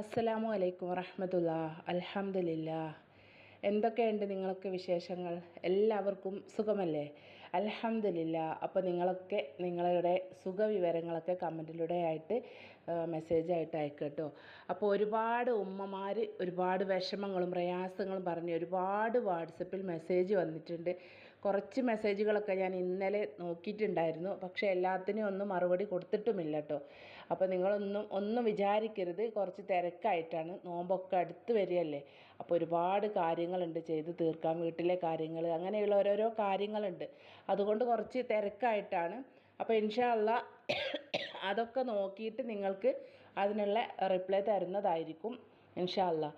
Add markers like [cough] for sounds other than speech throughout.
അസ്സലാമു അലൈക്കും വറഹമത്തുള്ള അലഹമില്ല എന്തൊക്കെയുണ്ട് നിങ്ങളൊക്കെ വിശേഷങ്ങൾ? എല്ലാവർക്കും സുഖമല്ലേ? അലഹമില്ല അപ്പോൾ നിങ്ങളൊക്കെ നിങ്ങളുടെ സുഖവിവരങ്ങളൊക്കെ കമന്റിലൂടെ ആയിട്ട് മെസ്സേജായിട്ട് അയക്കട്ടോ കേട്ടോ. അപ്പോൾ ഒരുപാട് ഉമ്മമാർ ഒരുപാട് വിഷമങ്ങളും പ്രയാസങ്ങളും പറഞ്ഞ് ഒരുപാട് വാട്സപ്പിൽ മെസ്സേജ് വന്നിട്ടുണ്ട്. കുറച്ച് മെസ്സേജുകളൊക്കെ ഞാൻ ഇന്നലെ നോക്കിയിട്ടുണ്ടായിരുന്നു. പക്ഷേ എല്ലാത്തിനും ഒന്നും മറുപടി കൊടുത്തിട്ടുമില്ല കേട്ടോ. അപ്പോൾ നിങ്ങളൊന്നും ഒന്നും വിചാരിക്കരുത്. കുറച്ച് തിരക്കായിട്ടാണ്. നോമ്പൊക്കെ അടുത്ത് വരികയല്ലേ. അപ്പോൾ ഒരുപാട് കാര്യങ്ങളുണ്ട് ചെയ്ത് തീർക്കാൻ. വീട്ടിലെ കാര്യങ്ങൾ അങ്ങനെയുള്ള ഓരോരോ കാര്യങ്ങളുണ്ട്. അതുകൊണ്ട് കുറച്ച് തിരക്കായിട്ടാണ്. അപ്പോൾ ഇൻഷാ [coughs] അതൊക്കെ നോക്കിയിട്ട് നിങ്ങൾക്ക് അതിനുള്ള റിപ്ലൈ തരുന്നതായിരിക്കും ഇൻഷാ അല്ലാ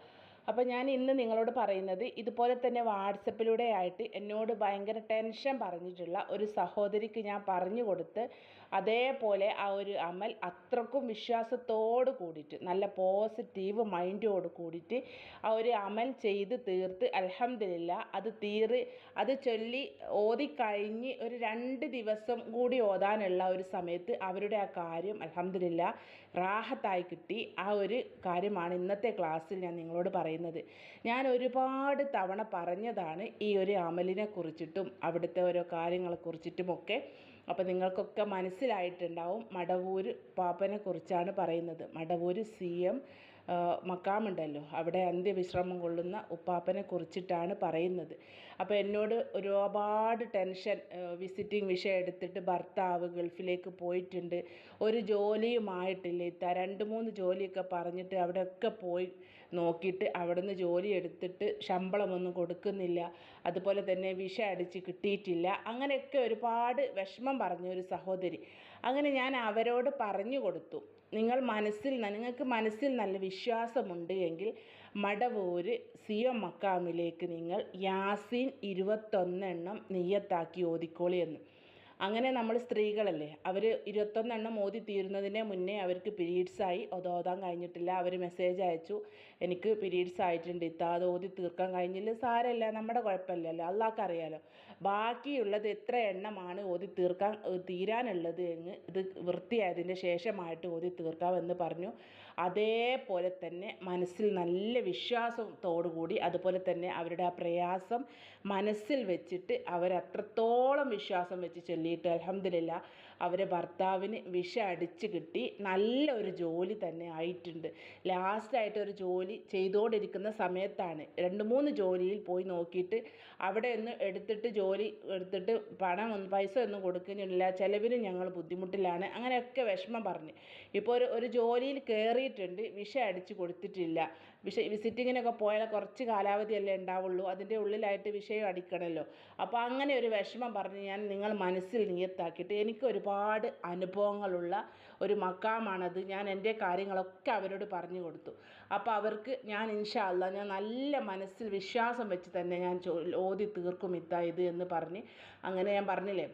അപ്പോൾ ഞാൻ ഇന്ന് നിങ്ങളോട് പറയുന്നത് ഇതുപോലെ തന്നെ വാട്സപ്പിലൂടെ ആയിട്ട് എന്നോട് ഭയങ്കര ടെൻഷൻ പറഞ്ഞിട്ടുള്ള ഒരു സഹോദരിക്ക് ഞാൻ പറഞ്ഞു കൊടുത്ത് അതേപോലെ ആ ഒരു അമൽ അത്രക്കും വിശ്വാസത്തോട് കൂടിയിട്ട് നല്ല പോസിറ്റീവ് മൈൻഡോട് കൂടിയിട്ട് ആ ഒരു അമൽ ചെയ്ത് തീർത്ത് അൽഹംദുലില്ലാ അത് തീറ് അത് ചൊല്ലി ഓതിക്കഴിഞ്ഞ് ഒരു രണ്ട് ദിവസം കൂടി ഓതാനുള്ള ഒരു സമയത്ത് അവരുടെ ആ കാര്യം അലഹമില്ല റാഹത്തായി കിട്ടി. ആ ഒരു കാര്യമാണ് ഇന്നത്തെ ക്ലാസ്സിൽ ഞാൻ നിങ്ങളോട് പറയുന്നത്. ഞാൻ ഒരുപാട് തവണ പറഞ്ഞതാണ് ഈ ഒരു അമലിനെ കുറിച്ചിട്ടും അവിടുത്തെ ഓരോ കാര്യങ്ങളെ കുറിച്ചിട്ടുമൊക്കെ. അപ്പോൾ നിങ്ങൾക്കൊക്കെ മനസ്സിലായിട്ടുണ്ടാവും മടവൂർ പാപ്പനെക്കുറിച്ചാണ് പറയുന്നത്. മടവൂർ സി എം മക്കാമുണ്ടല്ലോ. അവിടെ അന്ത്യവിശ്രമം കൊള്ളുന്ന ഉപ്പാപ്പനെ കുറിച്ചിട്ടാണ് പറയുന്നത്. അപ്പോൾ എന്നോട് ഒരുപാട് ടെൻഷൻ വിസിറ്റിംഗ് വിഷയം എടുത്തിട്ട് ഭർത്താവ് ഗൾഫിലേക്ക് പോയിട്ടുണ്ട്. ഒരു ജോലിയുമായിട്ടില്ല? ഇത്ത രണ്ട് മൂന്ന് ജോലിയൊക്കെ പറഞ്ഞിട്ട് അവിടെയൊക്കെ പോയി നോക്കിയിട്ട് അവിടെ നിന്ന് ജോലി എടുത്തിട്ട് ശമ്പളമൊന്നും കൊടുക്കുന്നില്ല. അതുപോലെ തന്നെ വിഷ അടിച്ച് കിട്ടിയിട്ടില്ല. അങ്ങനെയൊക്കെ ഒരുപാട് വിഷമം പറഞ്ഞ ഒരു സഹോദരി. അങ്ങനെ ഞാൻ അവരോട് പറഞ്ഞു കൊടുത്തു. നിങ്ങൾ മനസ്സിൽ നിങ്ങൾക്ക് മനസ്സിൽ നല്ല വിശ്വാസമുണ്ട് എങ്കിൽ മടവൂര് സിയോ മക്കാമിലേക്ക് നിങ്ങൾ യാസീൻ ഇരുപത്തൊന്നെണ്ണം നെയ്യത്താക്കി ഓതിക്കോളി എന്ന്. അങ്ങനെ നമ്മൾ സ്ത്രീകളല്ലേ അവർ ഇരുപത്തൊന്നെണ്ണം ഓതി തീരുന്നതിന് മുന്നേ അവർക്ക് പീരീഡ്സായി അത് ഓതാൻ കഴിഞ്ഞിട്ടില്ല. അവർ മെസ്സേജ് അയച്ചു. എനിക്ക് പീരീഡ്സ് ആയിട്ടുണ്ട് ഇത്താ അത് ഓതി തീർക്കാൻ കഴിഞ്ഞില്ല. സാരമില്ല നമ്മുടെ കുഴപ്പമില്ലല്ലോ അള്ളാഹ്ക്ക് അറിയാലോ ബാക്കിയുള്ളത് എത്ര എണ്ണമാണ് ഓതി തീർക്കാൻ തീരാനുള്ളത് എന്ന് ഇത് വൃത്തിയായതിന്റെ ശേഷമായിട്ട് ഓതി തീർക്കാമെന്ന് പറഞ്ഞു. അതേപോലെ തന്നെ മനസ്സിൽ നല്ല വിശ്വാസത്തോടു കൂടി അതുപോലെ തന്നെ അവരുടെ ആ പ്രയാസം മനസ്സിൽ വെച്ചിട്ട് അവരത്രത്തോളം വിശ്വാസം വെച്ച് ചൊല്ലിയിട്ട് അലഹമില്ല അവരെ ഭർത്താവിന് വിഷ അടിച്ച് കിട്ടി. നല്ല ഒരു ജോലി തന്നെ ആയിട്ടുണ്ട്. ലാസ്റ്റായിട്ട് ഒരു ജോലി ചെയ്തുകൊണ്ടിരിക്കുന്ന സമയത്താണ് രണ്ട് മൂന്ന് ജോലിയിൽ പോയി നോക്കിയിട്ട് അവിടെ ഒന്ന് എടുത്തിട്ട് ജോലി എടുത്തിട്ട് പണം ഒന്നും പൈസ ഒന്നും കൊടുക്കുന്നില്ല. ചിലവിനും ഞങ്ങൾ ബുദ്ധിമുട്ടിലാണ്. അങ്ങനെയൊക്കെ വിഷമം പറഞ്ഞ്. ഇപ്പോൾ ഒരു ഒരു ജോലിയിൽ കയറിയിട്ടുണ്ട്. വിഷ അടിച്ച് കൊടുത്തിട്ടില്ല. വിഷ വിസിറ്റിങ്ങിനൊക്കെ പോയാൽ കുറച്ച് കാലാവധിയല്ലേ ഉണ്ടാവുള്ളൂ. അതിന്റെ ഉള്ളിലായിട്ട് വിഷയം അടിക്കണമല്ലോ. അപ്പോൾ അങ്ങനെ ഒരു വിഷമം പറഞ്ഞ് ഞാൻ നിങ്ങൾ മനസ്സിൽ നിയത്താക്കിയിട്ട് എനിക്ക് ഒരുപാട് അനുഭവങ്ങളുള്ള ഒരു മക്കാമാണത്. ഞാൻ എന്റെ കാര്യങ്ങളൊക്കെ അവരോട് പറഞ്ഞു കൊടുത്തു. അപ്പോൾ അവർക്ക് ഞാൻ ഇൻഷാ അല്ലാ ഞാൻ നല്ല മനസ്സിൽ വിശ്വാസം വെച്ച് തന്നെ ഞാൻ ഓതി തീർക്കും ഇത്ത ഇത് എന്ന് പറഞ്ഞ് അങ്ങനെ ഞാൻ പറഞ്ഞില്ലേ?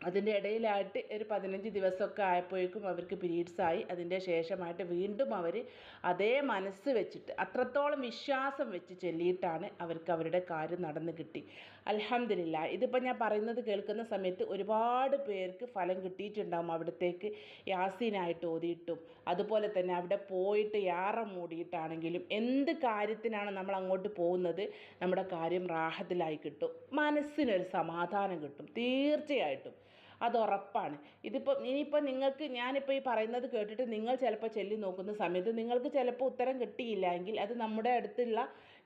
അതിന്റെ ഇടയിലായിട്ട് ഒരു പതിനഞ്ച് ദിവസമൊക്കെ ആയപ്പോഴേക്കും അവർക്ക് പീരീഡ്സ് ആയി അതിന്റെ ശേഷമായിട്ട് വീണ്ടും അവർ അതേ മനസ്സ് വെച്ചിട്ട് അത്രത്തോളം വിശ്വാസം വെച്ച് ചൊല്ലിയിട്ടാണ് അവർക്ക് അവരുടെ കാര്യം നടന്നു കിട്ടി. അലഹമില്ല ഇതിപ്പോൾ ഞാൻ പറയുന്നത് കേൾക്കുന്ന സമയത്ത് ഒരുപാട് പേർക്ക് ഫലം കിട്ടിയിട്ടുണ്ടാകും അവിടത്തേക്ക് യാസീനായിട്ട് ഓതിയിട്ടും അതുപോലെ തന്നെ അവിടെ പോയിട്ട് യാറ മൂടിയിട്ടാണെങ്കിലും എന്ത് കാര്യത്തിനാണ് നമ്മൾ അങ്ങോട്ട് പോകുന്നത്? നമ്മുടെ കാര്യം റാഹത്തിലായി കിട്ടും. മനസ്സിനൊരു സമാധാനം കിട്ടും തീർച്ചയായിട്ടും. അത് ഉറപ്പാണ് ഇതിപ്പോൾ ഇനിയിപ്പോൾ നിങ്ങൾക്ക് ഞാനിപ്പോൾ ഈ പറയുന്നത് കേട്ടിട്ട് നിങ്ങൾ ചിലപ്പോൾ ചെല്ലി നോക്കുന്ന സമയത്ത് നിങ്ങൾക്ക് ചിലപ്പോൾ ഉത്തരം കിട്ടിയില്ല എങ്കിൽ അത് നമ്മുടെ അടുത്തുള്ള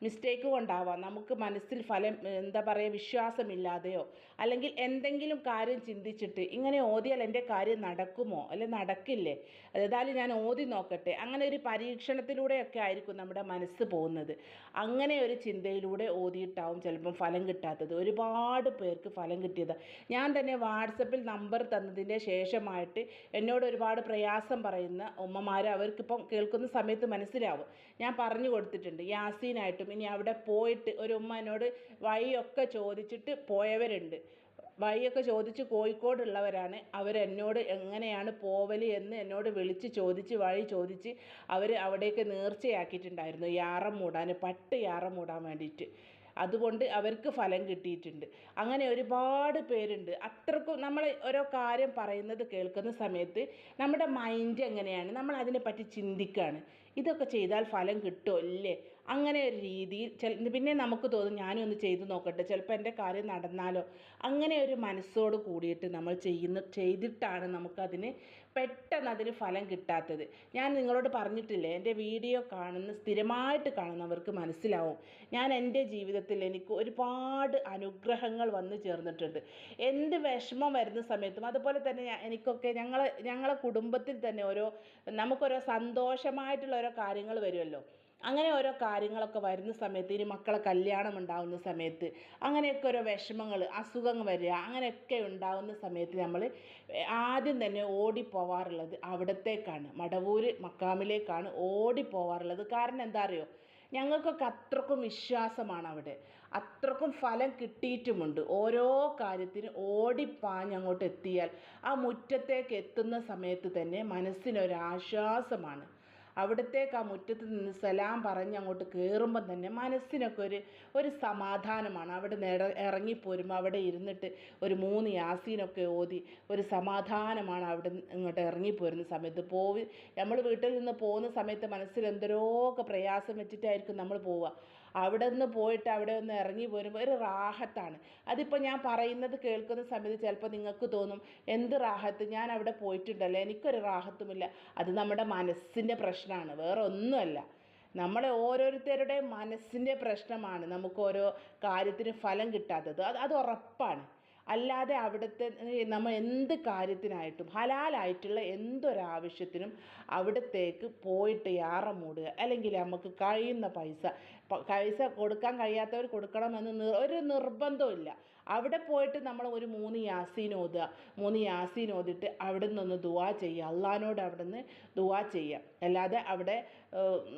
മിസ്റ്റേക്ക് കൊണ്ടാവാം. നമുക്ക് മനസ്സിൽ ഫലം എന്താ പറയുക വിശ്വാസമില്ലാതെയോ അല്ലെങ്കിൽ എന്തെങ്കിലും കാര്യം ചിന്തിച്ചിട്ട് ഇങ്ങനെ ഓതിയാൽ എന്റെ കാര്യം നടക്കുമോ? അല്ലെ നടക്കില്ലേ? ഏതായാലും ഞാൻ ഓതി നോക്കട്ടെ. അങ്ങനെ ഒരു പരീക്ഷണത്തിലൂടെയൊക്കെ ആയിരിക്കും നമ്മുടെ മനസ്സ് പോകുന്നത്. അങ്ങനെ ഒരു ചിന്തയിലൂടെ ഓതിയിട്ടാവും ചിലപ്പം ഫലം കിട്ടാത്തത്. ഒരുപാട് പേർക്ക് ഫലം കിട്ടിയത്. ഞാൻ തന്നെ വാട്സപ്പിൽ നമ്പർ തന്നതിന്റെ ശേഷമായിട്ട് എന്നോട് ഒരുപാട് പ്രയാസം പറയുന്ന ഉമ്മമാർ അവർക്കിപ്പം കേൾക്കുന്ന സമയത്ത് മനസ്സിലാവും. ഞാൻ പറഞ്ഞു കൊടുത്തിട്ടുണ്ട്. യാസീനായിട്ടും ഇനി അവിടെ പോയിട്ട് ഒരു ഉമ്മ എന്നോട് വഴിയൊക്കെ ചോദിച്ചിട്ട് പോയവരുണ്ട്. വഴിയൊക്കെ ചോദിച്ച് കോഴിക്കോടുള്ളവരാണ്. അവരെന്നോട് എങ്ങനെയാണ് പോവൽ എന്ന് എന്നോട് വിളിച്ച് ചോദിച്ച് വഴി ചോദിച്ച് അവർ അവിടേക്ക് നേർച്ചയാക്കിയിട്ടുണ്ടായിരുന്നു. യാറം മൂടാൻ പട്ട് യാറം മൂടാൻ വേണ്ടിയിട്ട്. അതുകൊണ്ട് അവർക്ക് ഫലം കിട്ടിയിട്ടുണ്ട്. അങ്ങനെ ഒരുപാട് പേരുണ്ട്. അത്രക്കും നമ്മൾ ഓരോ കാര്യം പറയുന്നത് കേൾക്കുന്ന സമയത്ത് നമ്മുടെ മൈൻഡ് എങ്ങനെയാണ്? നമ്മൾ അതിനെപ്പറ്റി ചിന്തിക്കുകയാണ് ഇതൊക്കെ ചെയ്താൽ ഫലം കിട്ടുമോ ഇല്ലേ അങ്ങനെ ഒരു രീതിയിൽ ചില പിന്നെ നമുക്ക് തോന്നും ഞാനും ഒന്ന് ചെയ്ത് നോക്കട്ടെ ചിലപ്പോൾ എന്റെ കാര്യം നടന്നാലോ. അങ്ങനെ ഒരു മനസ്സോട് കൂടിയിട്ട് നമ്മൾ ചെയ്യുന്ന ചെയ്തിട്ടാണ് നമുക്കതിന് പെട്ടെന്ന് അതിന് ഫലം കിട്ടാത്തത്. ഞാൻ നിങ്ങളോട് പറഞ്ഞിട്ടില്ലേ എന്റെ വീഡിയോ കാണുന്ന സ്ഥിരമായിട്ട് കാണുന്നവർക്ക് മനസ്സിലാവും. ഞാൻ എന്റെ ജീവിതത്തിൽ എനിക്ക് ഒരുപാട് അനുഗ്രഹങ്ങൾ വന്നു ചേർന്നിട്ടുണ്ട്. എന്ത് വിഷമം വരുന്ന സമയത്തും അതുപോലെ തന്നെ എനിക്കൊക്കെ ഞങ്ങളെ ഞങ്ങളെ കുടുംബത്തിൽ തന്നെ ഓരോ നമുക്കൊരോ സന്തോഷമായിട്ടുള്ള ഓരോ കാര്യങ്ങൾ വരുമല്ലോ. അങ്ങനെ ഓരോ കാര്യങ്ങളൊക്കെ വരുന്ന സമയത്ത് ഇനി മക്കളെ കല്യാണം ഉണ്ടാകുന്ന സമയത്ത് അങ്ങനെയൊക്കെ ഓരോ വിഷമങ്ങൾ അസുഖങ്ങൾ വരിക അങ്ങനെയൊക്കെ ഉണ്ടാകുന്ന സമയത്ത് നമ്മൾ ആദ്യം തന്നെ ഓടിപ്പോവാറുള്ളത് അവിടത്തേക്കാണ്. മടവൂർ മക്കാമിലേക്കാണ് ഓടിപ്പോവാറുള്ളത്. കാരണം എന്താ അറിയോ? ഞങ്ങൾക്കൊക്കെ അത്രക്കും വിശ്വാസമാണ് അവിടെ. അത്രക്കും ഫലം കിട്ടിയിട്ടുമുണ്ട്. ഓരോ കാര്യത്തിന് ഓടിപ്പാഞ്ഞ് അങ്ങോട്ട് എത്തിയാൽ ആ മുറ്റത്തേക്ക് എത്തുന്ന സമയത്ത് തന്നെ മനസ്സിനൊരാശ്വാസമാണ്. അവിടത്തേക്ക് ആ മുറ്റത്ത് നിന്ന് സലാം പറഞ്ഞ് അങ്ങോട്ട് കയറുമ്പം തന്നെ മനസ്സിനൊക്കെ ഒരു ഒരു സമാധാനമാണ്. അവിടെ നിന്ന് ഇറങ്ങിപ്പോരുമ്പോൾ അവിടെ ഇരുന്നിട്ട് ഒരു മൂന്ന് യാസീനൊക്കെ ഓതി ഒരു സമാധാനമാണ് അവിടെ ഇങ്ങോട്ട് ഇറങ്ങിപ്പോരുന്ന സമയത്ത്. പോയി നമ്മൾ വീട്ടിൽ നിന്ന് പോകുന്ന സമയത്ത് മനസ്സിൽ എന്തോരമൊക്കെ പ്രയാസം വെച്ചിട്ടായിരിക്കും നമ്മൾ പോവുക. അവിടെ നിന്ന് പോയിട്ട് അവിടെ ഒന്ന് ഇറങ്ങി പോരുമ്പോൾ ഒരു റാഹത്താണ്. അതിപ്പോൾ ഞാൻ പറയുന്നത് കേൾക്കുന്ന സമയത്ത് ചിലപ്പോൾ നിങ്ങൾക്ക് തോന്നും എന്ത് റാഹത്ത്? ഞാൻ അവിടെ പോയിട്ടുണ്ടല്ലോ എനിക്കൊരു റാഹത്തുമില്ല. അത് നമ്മുടെ മനസ്സിന്റെ പ്രശ്നമാണ് വേറെ ഒന്നുമല്ല നമ്മളെ ഓരോരുത്തരുടെ മനസ്സിന്റെ പ്രശ്നമാണ് നമുക്ക് ഓരോ കാര്യത്തിന് ഫലം കിട്ടാത്തത്. അത് അത് ഉറപ്പാണ്. അല്ലാതെ അവിടുത്തെ നമ്മൾ എന്ത് കാര്യത്തിനായിട്ടും ഹലാലായിട്ടുള്ള എന്തൊരാവശ്യത്തിനും അവിടത്തേക്ക് പോയിട്ട് യാറ മൂടുക. അല്ലെങ്കിൽ നമുക്ക് കഴിയുന്ന പൈസ പൈസ കൊടുക്കാൻ കഴിയാത്തവർ കൊടുക്കണമെന്ന് ഒരു നിർബന്ധമില്ല അവിടെ പോയിട്ട് നമ്മൾ ഒരു മൂന്ന് യാസീൻ ഓതുക. മൂന്ന് യാസീൻ ഓതിട്ട് അവിടെ നിന്നൊന്ന് ദുവാ ചെയ്യുക. അള്ളഹാനോട് അവിടെ നിന്ന് ദുവാ ചെയ്യുക. അല്ലാതെ അവിടെ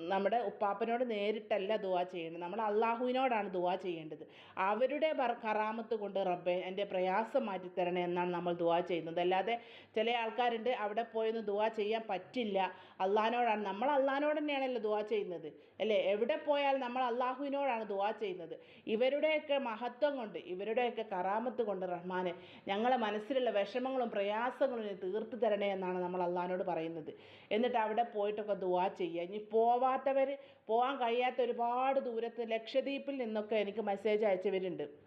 നമ്മുടെ ഉപ്പാപ്പനോട് നേരിട്ടല്ല ദുവാ ചെയ്യേണ്ടത്. നമ്മൾ അള്ളാഹുവിനോടാണ് ദുവാ ചെയ്യേണ്ടത്. അവരുടെ കറാമത്ത് കൊണ്ട് റബ്ബെ എന്റെ പ്രയാസം മാറ്റിത്തരണേ എന്നാണ് നമ്മൾ ദുവാ ചെയ്യുന്നത്. അല്ലാതെ ചില ആൾക്കാരുണ്ട് അവിടെ പോയൊന്ന് ദുവാ ചെയ്യാൻ പറ്റില്ല. അള്ളഹാനോടാണ് നമ്മൾ അള്ളഹാനോട് തന്നെയാണല്ലോ ദുവാ ചെയ്യുന്നത്. അല്ലേ? എവിടെ പോയാൽ നമ്മൾ അള്ളാഹുവിനോടാണ് ദുവാ ചെയ്യുന്നത്. ഇവരുടെയൊക്കെ മഹത്വം കൊണ്ട് ഇവരുടെയൊക്കെ കറാമത്ത് കൊണ്ട് റഹ്മാനെ ഞങ്ങളെ മനസ്സിലുള്ള വിഷമങ്ങളും പ്രയാസങ്ങളും തീർത്തു തരണേ എന്നാണ് നമ്മൾ അള്ളഹാനോട് പറയുന്നത്. എന്നിട്ട് അവിടെ പോയിട്ടൊക്കെ ദുവാ ചെയ്യുക. ഇനി പോവാത്തവർ പോകാൻ കഴിയാത്ത ഒരുപാട് ദൂരത്ത് ലക്ഷദ്വീപിൽ നിന്നൊക്കെ എനിക്ക് മെസ്സേജ് അയച്ചവരുണ്ട്.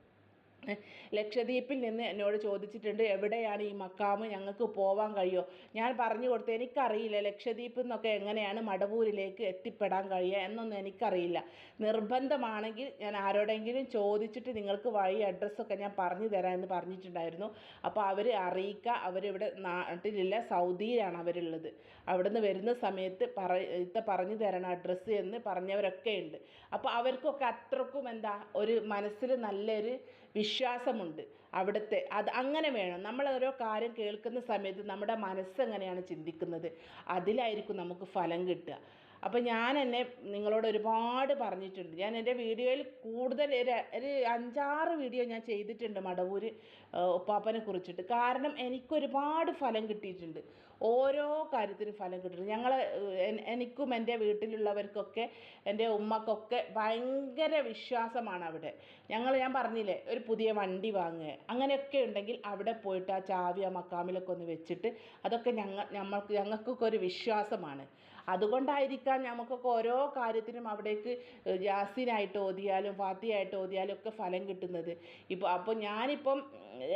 ലക്ഷദ്വീപിൽ നിന്ന് എന്നോട് ചോദിച്ചിട്ടുണ്ട് എവിടെയാണ് ഈ മക്കാമ് ഞങ്ങൾക്ക് പോവാൻ കഴിയുമോ ഞാൻ പറഞ്ഞു കൊടുത്തു എനിക്കറിയില്ല ലക്ഷദ്വീപിൽ നിന്നൊക്കെ എങ്ങനെയാണ് മടവൂരിലേക്ക് എത്തിപ്പെടാൻ കഴിയുക എന്നൊന്നും എനിക്കറിയില്ല. നിർബന്ധമാണെങ്കിൽ ഞാൻ ആരോടെങ്കിലും ചോദിച്ചിട്ട് നിങ്ങൾക്ക് വഴി അഡ്രസ്സൊക്കെ ഞാൻ പറഞ്ഞു തരാം എന്ന് പറഞ്ഞിട്ടുണ്ടായിരുന്നു. അപ്പോൾ അവർ അറിയിക്കുക അവരിവിടെ നാട്ടിലില്ല സൗദിയിലാണ് അവരുള്ളത്. അവിടുന്ന് വരുന്ന സമയത്ത് പറ ഇത്ത പറഞ്ഞു തരണം അഡ്രസ്സ് എന്ന് പറഞ്ഞവരൊക്കെ ഉണ്ട്. അപ്പോൾ അവർക്കൊക്കെ അത്രക്കും എന്താ ഒരു മനസ്സിൽ നല്ലൊരു വിശ്വാസമുണ്ട്. അവിടുത്തെ അത് അങ്ങനെ വേണം. നമ്മൾ ഓരോ കാര്യം കേൾക്കുന്ന സമയത്ത് നമ്മുടെ മനസ്സ് എങ്ങനെയാണ് ചിന്തിക്കുന്നത്? അതിലായിരിക്കും നമുക്ക് ഫലം കിട്ടുക. അപ്പോൾ ഞാൻ എന്നെ നിങ്ങളോട് ഒരുപാട് പറഞ്ഞിട്ടുണ്ട്. ഞാൻ എന്റെ വീഡിയോയിൽ കൂടുതൽ ഒരു ഒരു അഞ്ചാറ് വീഡിയോ ഞാൻ ചെയ്തിട്ടുണ്ട് മടവൂർ ഉപ്പാപ്പനെ കുറിച്ചിട്ട്. കാരണം എനിക്കൊരുപാട് ഫലം കിട്ടിയിട്ടുണ്ട്. ഓരോ കാര്യത്തിനും ഫലം കിട്ടിയിട്ടുണ്ട്. ഞങ്ങൾ എനിക്കും എന്റെ വീട്ടിലുള്ളവർക്കൊക്കെ എന്റെ ഉമ്മക്കൊക്കെ ഭയങ്കര വിശ്വാസമാണ് അവിടെ. ഞങ്ങൾ ഞാൻ പറഞ്ഞില്ലേ ഒരു പുതിയ വണ്ടി വാങ്ങുക. അങ്ങനെയൊക്കെ ഉണ്ടെങ്കിൽ അവിടെ പോയിട്ട് ആ ചാവി ആ മക്കാമിലൊക്കെ ഒന്ന് വെച്ചിട്ട് അതൊക്കെ ഞങ്ങൾ ഞമ്മൾക്ക് ഞങ്ങൾക്കൊക്കെ ഒരു വിശ്വാസമാണ്. അതുകൊണ്ടായിരിക്കാം നമുക്കൊക്കെ ഓരോ കാര്യത്തിനും അവിടേക്ക് ജാസിനായിട്ട് ഓതിയാലും ഫാത്തിയായിട്ട് ഓതിയാലും ഒക്കെ ഫലം കിട്ടുന്നത്. ഇപ്പോൾ അപ്പോൾ ഞാനിപ്പം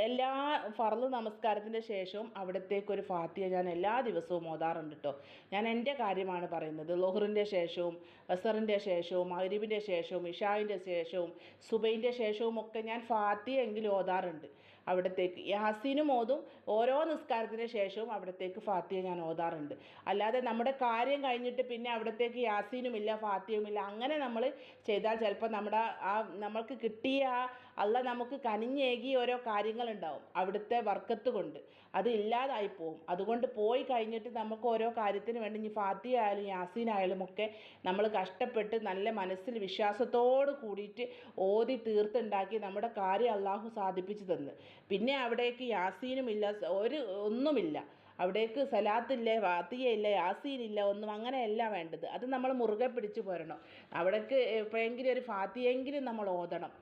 എല്ലാ ഫർൾ നമസ്കാരത്തിന്റെ ശേഷവും അവിടത്തേക്കൊരു ഫാത്തിയ ഞാൻ എല്ലാ ദിവസവും ഓതാറുണ്ട് കേട്ടോ ഞാൻ എന്റെ കാര്യമാണ് പറയുന്നത്. ലോഹറിന്റെ ശേഷവും അസറിന്റെ ശേഷവും മഹരീബിന്റെ ശേഷവും ഇഷാവിന്റെ ശേഷവും സുബൈന്റെ ശേഷവും ഒക്കെ ഞാൻ ഫാത്തിയ എങ്കിലും ഓതാറുണ്ട്. അവിടത്തേക്ക്. യാസീനും ഓതും ഓരോ നിസ്കാരത്തിന് ശേഷവും അവിടത്തേക്ക് ഫാത്തിയ ഞാൻ ഓതാറുണ്ട്. അല്ലാതെ നമ്മുടെ കാര്യം കഴിഞ്ഞിട്ട് പിന്നെ അവിടത്തേക്ക് യാസീനുമില്ല ഫാത്തിയുമില്ല അങ്ങനെ നമ്മൾ ചെയ്താൽ ചിലപ്പോൾ നമ്മുടെ ആ നമ്മൾക്ക് കിട്ടിയ ആ അല്ല നമുക്ക് കനിഞ്ഞേകി ഓരോ കാര്യങ്ങളുണ്ടാവും അവിടുത്തെ വർക്കത്ത് കൊണ്ട്. അത് ഇല്ലാതായി പോവും. അതുകൊണ്ട് പോയി കഴിഞ്ഞിട്ട് നമുക്ക് ഓരോ കാര്യത്തിന് വേണ്ടി ഇനി ഫാത്തി ആയാലും യാസീൻ ആയാലും ഒക്കെ നമ്മൾ കഷ്ടപ്പെട്ട് നല്ല മനസ്സിൽ വിശ്വാസത്തോട് കൂടിയിട്ട് ഓതി തീർത്തുണ്ടാക്കി നമ്മുടെ കാര്യം അള്ളാഹു സാധിപ്പിച്ചു തന്ന്. പിന്നെ അവിടേക്ക് യാസീനും ഇല്ല ഒരു ഒന്നുമില്ല. അവിടേക്ക് സലാത്തില്ല വാത്തിയയില്ല യാസീനില്ല ഒന്നും അങ്ങനെയല്ല വേണ്ടത്. അത് നമ്മൾ മുറുകെ പിടിച്ചു പോരണം. അവിടേക്ക് എപ്പോഴെങ്കിലും ഒരു ഫാത്തിയെങ്കിലും നമ്മൾ ഓതണം.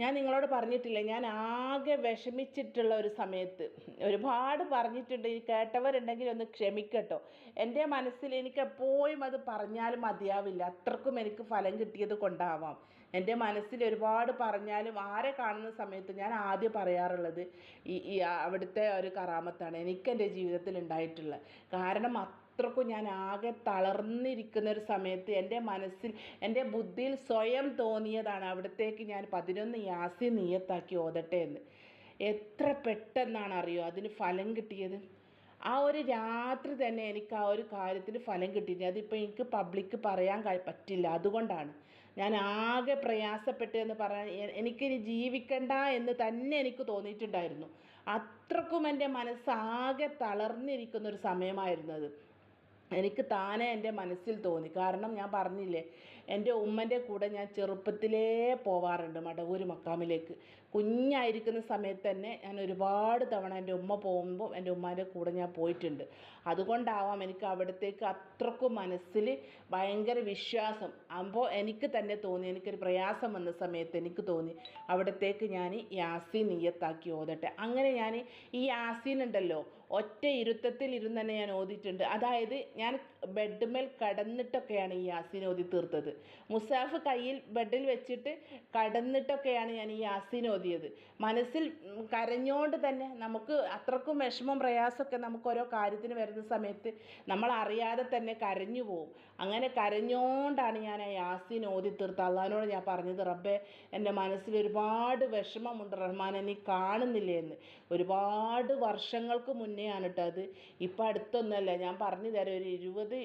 ഞാൻ നിങ്ങളോട് പറഞ്ഞിട്ടില്ലേ ഞാൻ ആകെ വിഷമിച്ചിട്ടുള്ള ഒരു സമയത്ത്. ഒരുപാട് പറഞ്ഞിട്ടുണ്ട് ഈ കേട്ടവരുണ്ടെങ്കിൽ ഒന്ന് ക്ഷമിക്കട്ടോ. എന്റെ മനസ്സിൽ എനിക്ക് എപ്പോഴും അത് പറഞ്ഞാലും മതിയാവില്ല. അത്രക്കും എനിക്ക് ഫലം കിട്ടിയത് കൊണ്ടാവാം. എന്റെ മനസ്സിൽ ഒരുപാട് പറഞ്ഞാലും ആരെ കാണുന്ന സമയത്ത് ഞാൻ ആദ്യം പറയാറുള്ളത് ഈ ഈ അവിടുത്തെ ഒരു കറാമത്താണ്. എനിക്ക് എന്റെ ജീവിതത്തിൽ ഉണ്ടായിട്ടുള്ള കാരണം അത്രക്കും ഞാൻ ആകെ തളർന്നിരിക്കുന്ന ഒരു സമയത്ത് എന്റെ മനസ്സിൽ എന്റെ ബുദ്ധിയിൽ സ്വയം തോന്നിയതാണ് അവിടത്തേക്ക് ഞാൻ പതിനൊന്ന് യാസി നീയത്താക്കി ഓതട്ടെ എന്ന്. എത്ര പെട്ടെന്നാണ് അറിയോ അതിന് ഫലം കിട്ടിയത്? ആ ഒരു രാത്രി തന്നെ എനിക്ക് ആ ഒരു കാര്യത്തിന് ഫലം കിട്ടിയില്ല. അതിപ്പോൾ എനിക്ക് പബ്ലിക്ക് പറയാൻ പറ്റില്ല. അതുകൊണ്ടാണ് ഞാൻ ആകെ പ്രയാസപ്പെട്ടതെന്ന് പറയാൻ എനിക്കിനി ജീവിക്കണ്ട എന്ന് തന്നെ എനിക്ക് തോന്നിയിട്ടുണ്ടായിരുന്നു. അത്രക്കും എന്റെ മനസ്സാകെ തളർന്നിരിക്കുന്ന ഒരു സമയമായിരുന്നു അത്. എനിക്ക് താനെ എന്റെ മനസ്സിൽ തോന്നി. കാരണം ഞാൻ പറഞ്ഞില്ലേ എന്റെ ഉമ്മന്റെ കൂടെ ഞാൻ ചെറുപ്പത്തിലേ പോവാറുണ്ട് മടവൂർ മക്കാമിലേക്ക്. കുഞ്ഞായിരിക്കുന്ന സമയത്ത് തന്നെ ഞാൻ ഒരുപാട് തവണ എന്റെ ഉമ്മ പോകുമ്പോൾ എന്റെ ഉമ്മാന്റെ കൂടെ ഞാൻ പോയിട്ടുണ്ട്. അതുകൊണ്ടാവാം എനിക്ക് അവിടത്തേക്ക് അത്രക്കും മനസ്സിൽ ഭയങ്കര വിശ്വാസം. അപ്പോൾ എനിക്ക് തന്നെ തോന്നി എനിക്കൊരു പ്രയാസം വന്ന സമയത്ത് എനിക്ക് തോന്നി അവിടത്തേക്ക് ഞാൻ യാസീൻ നീയത്താക്കി ഓതട്ടെ. അങ്ങനെ ഞാൻ ഈ യാസീൻ ഉണ്ടല്ലോ ഒറ്റ ഇരുത്തത്തിൽ ഇരുന്ന് തന്നെ ഞാൻ ഓതിയിട്ടുണ്ട്. അതായത് ഞാൻ ബെഡ്മേൽ കടന്നിട്ടൊക്കെയാണ് ഈ യാസീൻ ഓതി തീർത്തത്. മുസാഫ് കയ്യിൽ ബെഡിൽ വെച്ചിട്ട് കടന്നിട്ടൊക്കെയാണ് ഞാൻ ഈ യാസീൻ ഓതിയത് മനസ്സിൽ കരഞ്ഞുകൊണ്ട് തന്നെ നമുക്ക് അത്രക്കും വിഷമം പ്രയാസമൊക്കെ നമുക്ക് ഓരോ കാര്യത്തിന് വരുന്ന സമയത്ത് നമ്മൾ അറിയാതെ തന്നെ കരഞ്ഞു പോകും അങ്ങനെ കരഞ്ഞുകൊണ്ടാണ് ഞാൻ ആ യാസീൻ ഓതി തീർത്ത് അള്ളഹാനോട് ഞാൻ പറഞ്ഞത് റബ്ബേ എന്റെ മനസ്സിൽ ഒരുപാട് വിഷമമുണ്ട് റഹ്മാനെ നീ കാണുന്നില്ലേ എന്ന്. ഒരുപാട് വർഷങ്ങൾക്ക് മുന്നേ ആണ് കേട്ടോ അത്. ഇപ്പം അടുത്തൊന്നുമല്ല. ഞാൻ പറഞ്ഞു തരാം ഒരു ഇരുപത്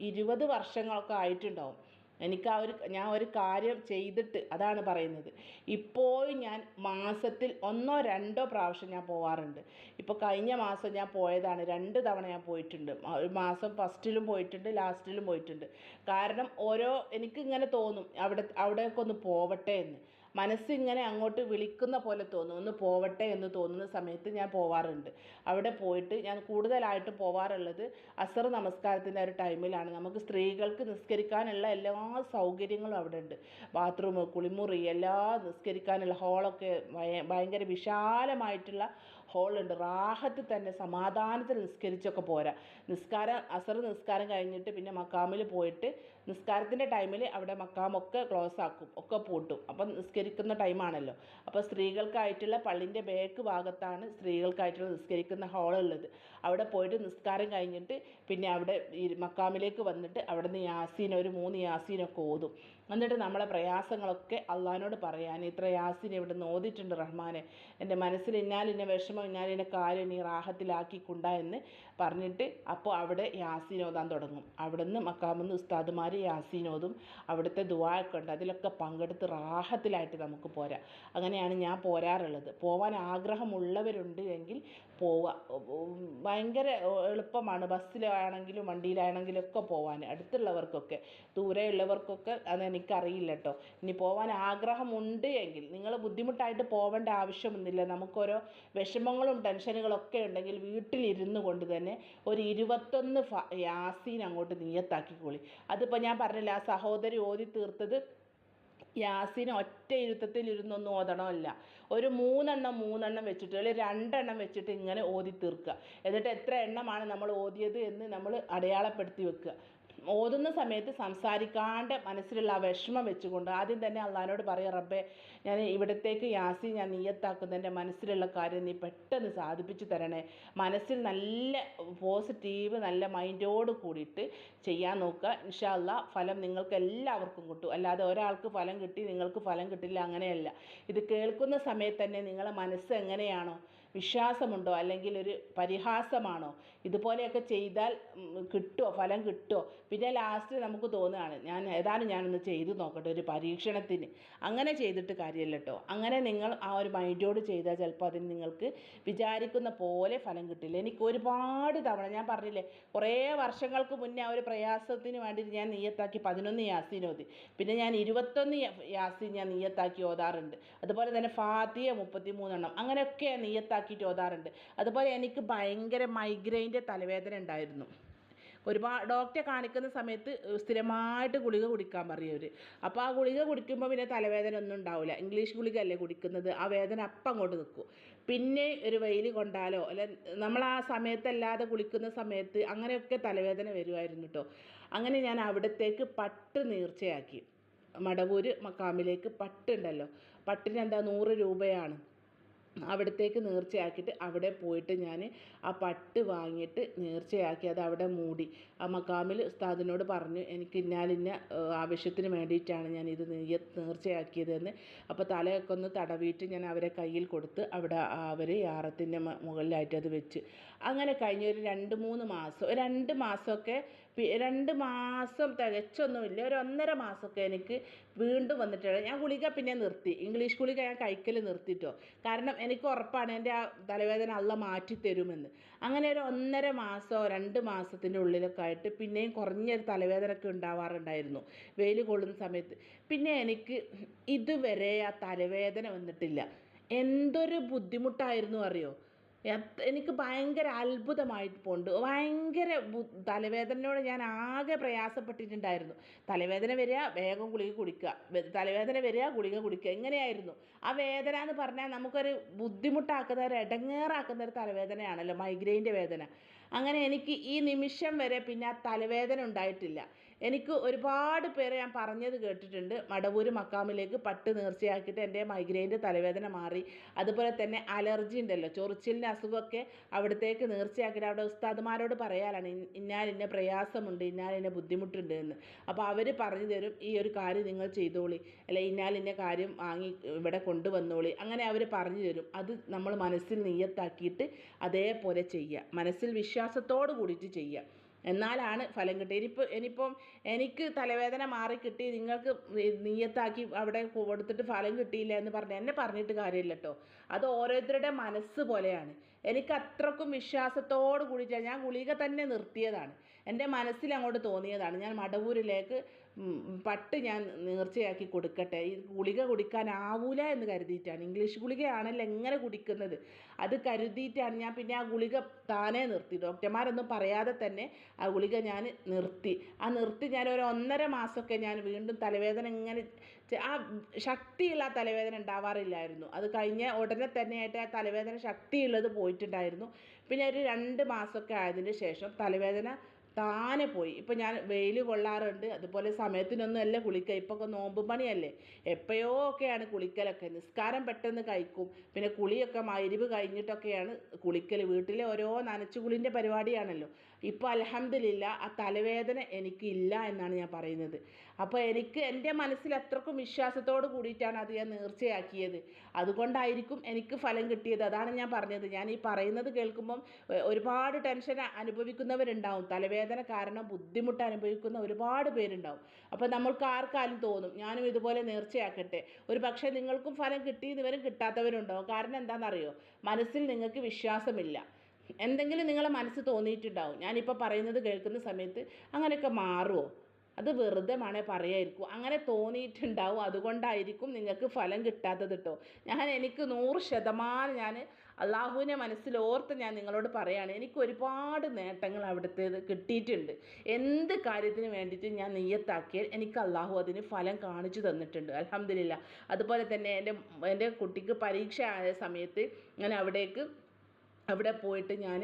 ഇരുപത് വർഷങ്ങളൊക്കെ ആയിട്ടുണ്ടാവും. എനിക്ക് ആ ഒരു ഞാൻ ഒരു കാര്യം ചെയ്തിട്ട് അതാണ് പറയുന്നത്. ഇപ്പോഴും ഞാൻ മാസത്തിൽ ഒന്നോ രണ്ടോ പ്രാവശ്യം ഞാൻ പോവാറുണ്ട്. ഇപ്പോൾ കഴിഞ്ഞ മാസം ഞാൻ പോയതാണ്. രണ്ട് തവണ ഞാൻ പോയിട്ടുണ്ട്. ഒരു മാസം ഫസ്റ്റിലും പോയിട്ടുണ്ട് ലാസ്റ്റിലും പോയിട്ടുണ്ട്. കാരണം ഓരോ എനിക്കിങ്ങനെ തോന്നും അവിടെ അവിടേക്കൊന്ന് പോവട്ടെ എന്ന്. മനസ്സിങ്ങനെ അങ്ങോട്ട് വിളിക്കുന്ന പോലെ തോന്നും. ഒന്ന് പോവട്ടെ എന്ന് തോന്നുന്ന സമയത്ത് ഞാൻ പോവാറുണ്ട്. അവിടെ പോയിട്ട് ഞാൻ കൂടുതലായിട്ട് പോവാറുള്ളത് അസർ നമസ്കാരത്തിന്റെ ഒരു ടൈമിലാണ്. നമുക്ക് സ്ത്രീകൾക്ക് നിസ്കരിക്കാനുള്ള എല്ലാ സൗകര്യങ്ങളും അവിടെ ഉണ്ട് ബാത്റൂം കുളിമുറി എല്ലാ നിസ്കരിക്കാനുള്ള ഹോളൊക്കെ ഭയ- ഭയങ്കര വിശാലമായിട്ടുള്ള ഹോളുണ്ട്. റാഹത്ത് തന്നെ സമാധാനത്തിൽ നിസ്കരിച്ചൊക്കെ പോരാ. നിസ്കാരം അസർ നിസ്കാരം കഴിഞ്ഞിട്ട് പിന്നെ മക്കാമിൽ പോയിട്ട് നിസ്കാരത്തിന്റെ ടൈമിൽ അവിടെ മക്കാമൊക്കെ ക്ലോസ് ആക്കും ഒക്കെ പൂട്ടും. അപ്പം നിസ്കരിക്കുന്ന ടൈമാണല്ലോ. അപ്പോൾ സ്ത്രീകൾക്കായിട്ടുള്ള പള്ളിന്റെ ബേക്ക് ഭാഗത്താണ് സ്ത്രീകൾക്കായിട്ടുള്ള നിസ്കരിക്കുന്ന ഹോളുള്ളത് അവിടെ പോയിട്ട് നിസ്കാരം കഴിഞ്ഞിട്ട് പിന്നെ അവിടെ ഈ മക്കാമിലേക്ക് വന്നിട്ട് അവിടെ യാസീൻ ഒരു മൂന്ന് യാസീനൊക്കെ ഓതും. എന്നിട്ട് നമ്മളെ പ്രയാസങ്ങളൊക്കെ അള്ളഹാനോട് പറയാൻ ഇത്ര യാസിൻ ഇവിടെ നിന്ന് ഓതിയിട്ടുണ്ട് റഹ്മാനെ. എന്റെ മനസ്സിൽ ഇന്നാലിന്റെ വിഷമം ഇന്നാലിന്റെ കാര്യം നീ റാഹത്തിലാക്കിക്കൊണ്ട എന്ന് പറഞ്ഞിട്ട് അപ്പോൾ അവിടെ യാസീൻ ഓതാൻ തുടങ്ങും. അവിടെ നിന്ന് മക്കാമെന്ന് ഉസ്താദുമാർ യാസീൻ ഓതും. അവിടുത്തെ ദുവായൊക്കെ ഉണ്ട് അതിലൊക്കെ പങ്കെടുത്ത് റാഹത്തിലായിട്ട് നമുക്ക് പോരാ. അങ്ങനെയാണ് ഞാൻ പോരാറുള്ളത്. പോവാൻ ആഗ്രഹമുള്ളവരുണ്ട് എങ്കിൽ പോവുക. ഭയങ്കര എളുപ്പമാണ്. ബസ്സിലാണെങ്കിലും വണ്ടിയിലാണെങ്കിലും ഒക്കെ പോവാൻ. അടുത്തുള്ളവർക്കൊക്കെ ദൂരെയുള്ളവർക്കൊക്കെ അത് എനിക്കറിയില്ല കേട്ടോ ഇനി പോവാൻ ആഗ്രഹമുണ്ട് എങ്കിൽ നിങ്ങൾ ബുദ്ധിമുട്ടായിട്ട് പോവേണ്ട ആവശ്യമൊന്നുമില്ല. നമുക്കോരോ വിഷമങ്ങളും ടെൻഷനുകളൊക്കെ ഉണ്ടെങ്കിൽ വീട്ടിലിരുന്നു കൊണ്ട് തന്നെ ഒരു ഇരുപത്തൊന്ന് യാസീൻ അങ്ങോട്ട് നീയത്താക്കിക്കോളി. അതിപ്പോൾ ഞാൻ പറഞ്ഞില്ല ആ സഹോദരി ഓതി തീർത്തത് യാസീൻ ഒറ്റ ഇരുത്തത്തിൽ ഇരുന്നൊന്നും ഓതണമല്ല. ഒരു മൂന്നെണ്ണം മൂന്നെണ്ണം വെച്ചിട്ട് അല്ലെങ്കിൽ രണ്ടെണ്ണം വെച്ചിട്ട് ഇങ്ങനെ ഓതി തീർക്കുക. എന്നിട്ട് എത്ര എണ്ണമാണ് നമ്മൾ ഓതിയത് എന്ന് നമ്മൾ അടയാളപ്പെടുത്തി വെക്കുക. ഓതുന്ന സമയത്ത് സംസാരിക്കാണ്ട് മനസ്സിലുള്ള ആ വിഷമം വെച്ചുകൊണ്ട് ആദ്യം തന്നെ അള്ളഹാനോട് പറയുക റബ്ബേ ഞാൻ ഇവിടത്തേക്ക് യാസി ഞാൻ നീയത്താക്കുന്ന എന്റെ മനസ്സിലുള്ള കാര്യം നീ പെട്ടെന്ന് സാധിപ്പിച്ചു തരണേ. മനസ്സിൽ നല്ല പോസിറ്റീവ് നല്ല മൈൻഡോട് കൂടിയിട്ട് ചെയ്യാൻ നോക്കുക. ഇൻഷാ അല്ലാ ഫലം നിങ്ങൾക്ക് എല്ലാവർക്കും കിട്ടും. അല്ലാതെ ഒരാൾക്ക് ഫലം കിട്ടി നിങ്ങൾക്ക് ഫലം കിട്ടില്ല അങ്ങനെയല്ല. ഇത് കേൾക്കുന്ന സമയത്ത് തന്നെ നിങ്ങളെ മനസ്സ് എങ്ങനെയാണോ? വിശ്വാസമുണ്ടോ? അല്ലെങ്കിൽ ഒരു പരിഹാസമാണോ? ഇതുപോലെയൊക്കെ ചെയ്താൽ കിട്ടുമോ ഫലം കിട്ടുമോ പിന്നെ ലാസ്റ്റ് നമുക്ക് തോന്നുകയാണ് ഞാൻ ഏതാനും ഞാനൊന്ന് ചെയ്തു നോക്കട്ടെ ഒരു പരീക്ഷണത്തിന്. അങ്ങനെ ചെയ്തിട്ട് കാര്യമില്ല കേട്ടോ അങ്ങനെ നിങ്ങൾ ആ ഒരു മൈൻഡോട് ചെയ്താൽ ചിലപ്പോൾ അതിന് നിങ്ങൾക്ക് വിചാരിക്കുന്ന പോലെ ഫലം കിട്ടില്ല. എനിക്ക് ഒരുപാട് തവണ ഞാൻ പറഞ്ഞില്ലേ കുറേ വർഷങ്ങൾക്ക് മുന്നേ ആ ഒരു പ്രയാസത്തിന് വേണ്ടിയിട്ട് ഞാൻ നീയത്താക്കി പതിനൊന്ന് യാസീൻ ഓതി പിന്നെ ഞാൻ ഇരുപത്തൊന്ന് യാസീൻ ഞാൻ നീയത്താക്കി ഓതാറുണ്ട്. അതുപോലെ തന്നെ ഫാത്തിയ മുപ്പത്തി മൂന്നെണ്ണം അങ്ങനെയൊക്കെ നീയത്താക്കിയിട്ട് ഓതാറുണ്ട്. അതുപോലെ എനിക്ക് ഭയങ്കര മൈഗ്രെയിന്റെ തലവേദന ഉണ്ടായിരുന്നു. ഒരുപാട് ഡോക്ടറെ കാണിക്കുന്ന സമയത്ത് സ്ഥിരമായിട്ട് ഗുളിക കുടിക്കാൻ പറയും അവർ അപ്പോൾ ആ ഗുളിക കുടിക്കുമ്പോൾ പിന്നെ തലവേദന ഒന്നും ഉണ്ടാവില്ല ഇംഗ്ലീഷ് ഗുളിക അല്ലേ കുടിക്കുന്നത്. ആ വേദന അപ്പം അങ്ങോട്ട് നിൽക്കും പിന്നെ ഒരു വെയിൽ കൊണ്ടാലോ അല്ല നമ്മൾ ആ സമയത്തല്ലാതെ കുളിക്കുന്ന സമയത്ത് അങ്ങനെയൊക്കെ തലവേദന വരുമായിരുന്നു കേട്ടോ അങ്ങനെ ഞാൻ അവിടത്തേക്ക് പട്ട് നീർച്ചയാക്കി. മടവൂര് മക്കാമിലേക്ക് പട്ടുണ്ടല്ലോ പട്ടിന് എന്താ നൂറ് രൂപയാണ്. അവിടത്തേക്ക് നേർച്ചയാക്കിയിട്ട് അവിടെ പോയിട്ട് ഞാൻ ആ പട്ട് വാങ്ങിയിട്ട് നേർച്ചയാക്കി അത് അവിടെ മൂടി. ആ മക്കാമിൽ ഉസ്താദിനോട് പറഞ്ഞു എനിക്ക് ഇന്നാലിന്ന ആവശ്യത്തിന് വേണ്ടിയിട്ടാണ് ഞാൻ ഇത് നെയ്യ നേർച്ചയാക്കിയതെന്ന്. അപ്പോൾ തലയൊക്കെ ഒന്ന് തടവിയിട്ട് ഞാൻ അവരെ കയ്യിൽ കൊടുത്ത് അവിടെ അവർ യാറത്തിന്റെ മുകളിലായിട്ട് അത് വെച്ച്. അങ്ങനെ കഴിഞ്ഞ ഒരു രണ്ട് മൂന്ന് മാസം രണ്ട് മാസമൊക്കെ രണ്ട് മാസം തികച്ചൊന്നുമില്ല ഒരു ഒന്നര മാസമൊക്കെ എനിക്ക് വീണ്ടും വന്നിട്ടുണ്ട്. ഞാൻ ഗുളിക പിന്നെ നിർത്തി. ഇംഗ്ലീഷ് ഗുളിക ഞാൻ കഴിക്കൽ നിർത്തിട്ടോ. കാരണം എനിക്ക് ഉറപ്പാണ് എന്റെ ആ തലവേദന അള്ള മാറ്റി തരുമെന്ന് അങ്ങനെ ഒരു ഒന്നര മാസമോ രണ്ട് മാസത്തിന്റെ ഉള്ളിലൊക്കെ ആയിട്ട് പിന്നെയും കുറഞ്ഞൊരു തലവേദനയൊക്കെ ഉണ്ടാവാറുണ്ടായിരുന്നു. വെയിൽ കൊള്ളുന്ന സമയത്ത്. പിന്നെ എനിക്ക് ഇതുവരെ ആ തലവേദന വന്നിട്ടില്ല. എന്തൊരു ബുദ്ധിമുട്ടായിരുന്നു അറിയോ? എനിക്ക് ഭയങ്കര അത്ഭുതമായിട്ട് പോണ്ട്. ഭയങ്കര തലവേദനയോടെ ഞാൻ ആകെ പ്രയാസപ്പെട്ടിട്ടുണ്ടായിരുന്നു. തലവേദന വരിക വേഗം ഗുളിക കുടിക്കുക. തലവേദന വരിക ഗുളിക കുടിക്കുക. ഇങ്ങനെയായിരുന്നു ആ വേദന എന്ന് പറഞ്ഞാൽ നമുക്കൊരു ബുദ്ധിമുട്ടാക്കുന്ന ഒരു ഇടങ്ങേറാക്കുന്ന ഒരു തലവേദനയാണല്ലോ മൈഗ്രെയിന്റെ വേദന. അങ്ങനെ എനിക്ക് ഈ നിമിഷം വരെ പിന്നെ ആ തലവേദന ഉണ്ടായിട്ടില്ല. എനിക്ക് ഒരുപാട് പേരെ ഞാൻ പറഞ്ഞത് കേട്ടിട്ടുണ്ട്. മടവൂർ മക്കാമിലേക്ക് പട്ട് നേർച്ചയാക്കിയിട്ട് എന്റെ മൈഗ്രെയിന്റെ തലവേദന മാറി. അതുപോലെ തന്നെ അലർജി ഉണ്ടല്ലോ. ചൊറിച്ചിലിന്റെ അസുഖമൊക്കെ അവിടത്തേക്ക് നേർച്ചയാക്കിയിട്ട് അവിടെ ഉസ്താദുമാരോട് പറയാനാണ് ഇന്ന- ഇന്നാലിന്ന പ്രയാസമുണ്ട് ഇന്നാലിന്ന ബുദ്ധിമുട്ടുണ്ട് എന്ന്. അപ്പോൾ അവർ പറഞ്ഞു തരും ഈ ഒരു കാര്യം നിങ്ങൾ ചെയ്തോളി. അല്ലെ ഇന്നാലിന്ന കാര്യം വാങ്ങി ഇവിടെ കൊണ്ടുവന്നോളി. അങ്ങനെ അവർ പറഞ്ഞു തരും. അത് നമ്മൾ മനസ്സിൽ നീയത്താക്കിയിട്ട് അതേപോലെ ചെയ്യുക. മനസ്സിൽ വിശ്വാസത്തോട് കൂടിയിട്ട് ചെയ്യുക. എന്നാലാണ് ഫലം കിട്ടുക ഇനിയിപ്പോൾ ഇനിയിപ്പം എനിക്ക് തലവേദന മാറി കിട്ടി നിങ്ങൾക്ക് നീയത്താക്കി അവിടെ കൊടുത്തിട്ട് ഫലം കിട്ടിയില്ല എന്ന് പറഞ്ഞ് എന്നെ പറഞ്ഞിട്ട് കാര്യമില്ലട്ടോ അത് ഓരോരുത്തരുടെ മനസ്സ് പോലെയാണ്. എനിക്ക് അത്രക്കും വിശ്വാസത്തോട് കൂടിയിട്ട് ഞാൻ ഗുളിക തന്നെ നിർത്തിയതാണ്. എന്റെ മനസ്സിൽ അങ്ങോട്ട് തോന്നിയതാണ്. ഞാൻ മടവൂരിലേക്ക് പട്ട് ഞാൻ നേർച്ചയാക്കി കൊടുക്കട്ടെ. ഈ ഗുളിക കുടിക്കാനാവൂല എന്ന് കരുതിയിട്ടാണ്. ഇംഗ്ലീഷ് ഗുളികയാണല്ലോ എങ്ങനെ കുടിക്കുന്നത്? അത് കരുതിയിട്ടാണ് ഞാൻ പിന്നെ ആ ഗുളിക താനേ നിർത്തി. ഡോക്ടർമാരൊന്നും പറയാതെ തന്നെ ആ ഗുളിക ഞാൻ നിർത്തി. ആ നിർത്തി ഞാൻ ഒരു ഒന്നര മാസമൊക്കെ ഞാൻ വീണ്ടും തലവേദന ഇങ്ങനെ ആ ശക്തിയുള്ള ആ തലവേദന ഉണ്ടാവാറില്ലായിരുന്നു. അത് കഴിഞ്ഞ ഉടനെ തന്നെയായിട്ട് ആ തലവേദന ശക്തിയുള്ളത് പോയിട്ടുണ്ടായിരുന്നു. പിന്നെ ഒരു രണ്ട് മാസമൊക്കെ ആയതിന് ശേഷം തലവേദന താനെ പോയി. ഇപ്പം ഞാൻ വെയിൽ കൊള്ളാറുണ്ട്. അതുപോലെ സമയത്തിനൊന്നും അല്ല കുളിക്കുക ഇപ്പോൾ നോമ്പ് പണിയല്ലേ. എപ്പോഴോ ഒക്കെയാണ് കുളിക്കലൊക്കെ. നിസ്കാരം പെട്ടെന്ന് കഴിക്കും. പിന്നെ കുളിയൊക്കെ മരുവ് കഴിഞ്ഞിട്ടൊക്കെയാണ് കുളിക്കൽ വീട്ടിലെ ഓരോ നനച്ചുകുളിന്റെ പരിപാടിയാണല്ലോ. ഇപ്പോൾ അലഹമ്മദില്ല ആ തലവേദന എനിക്കില്ല എന്നാണ് ഞാൻ പറയുന്നത്. അപ്പോൾ എനിക്ക് എന്റെ മനസ്സിൽ അത്രക്കും വിശ്വാസത്തോട് കൂടിയിട്ടാണ് അത് ഞാൻ നേർച്ചയാക്കിയത്. അതുകൊണ്ടായിരിക്കും എനിക്ക് ഫലം കിട്ടിയത്. അതാണ് ഞാൻ പറഞ്ഞത്. ഞാൻ ഈ പറയുന്നത് കേൾക്കുമ്പം ഒരുപാട് ടെൻഷൻ അനുഭവിക്കുന്നവരുണ്ടാവും. തലവേദന കാരണം ബുദ്ധിമുട്ട് അനുഭവിക്കുന്ന ഒരുപാട് പേരുണ്ടാവും. അപ്പോൾ നമ്മൾക്ക് ആർക്കാലും തോന്നും ഞാനും ഇതുപോലെ നേർച്ചയാക്കട്ടെ. ഒരു പക്ഷേ നിങ്ങൾക്കും ഫലം കിട്ടിയതുവരും കിട്ടാത്തവരുണ്ടാവും കാരണം എന്താണെന്നറിയോ? മനസ്സിൽ നിങ്ങൾക്ക് വിശ്വാസമില്ല. എന്തെങ്കിലും നിങ്ങളെ മനസ്സ് തോന്നിയിട്ടുണ്ടാവും. ഞാനിപ്പോൾ പറയുന്നത് കേൾക്കുന്ന സമയത്ത് അങ്ങനെയൊക്കെ മാറുമോ അത് വെറുതെ മണേ പറയായിരിക്കും. അങ്ങനെ തോന്നിയിട്ടുണ്ടാവും. അതുകൊണ്ടായിരിക്കും നിങ്ങൾക്ക് ഫലം കിട്ടാത്തത് കേട്ടോ ഞാൻ എനിക്ക് നൂറ് ശതമാനം ഞാൻ അള്ളാഹുവിനെ മനസ്സിലോർത്ത് ഞാൻ നിങ്ങളോട് പറയാണ്. എനിക്ക് ഒരുപാട് നേട്ടങ്ങൾ അവിടുത്തെ കിട്ടിയിട്ടുണ്ട്. എന്ത് കാര്യത്തിന് വേണ്ടിയിട്ട് ഞാൻ നെയ്യത്താക്കിയാൽ എനിക്ക് അള്ളാഹു അതിന് ഫലം കാണിച്ചു തന്നിട്ടുണ്ട്. അലഹമില്ല അതുപോലെ തന്നെ എന്റെ എന്റെ കുട്ടിക്ക് പരീക്ഷ ആയ സമയത്ത് ഞാൻ അവിടേക്ക് അവിടെ പോയിട്ട് ഞാൻ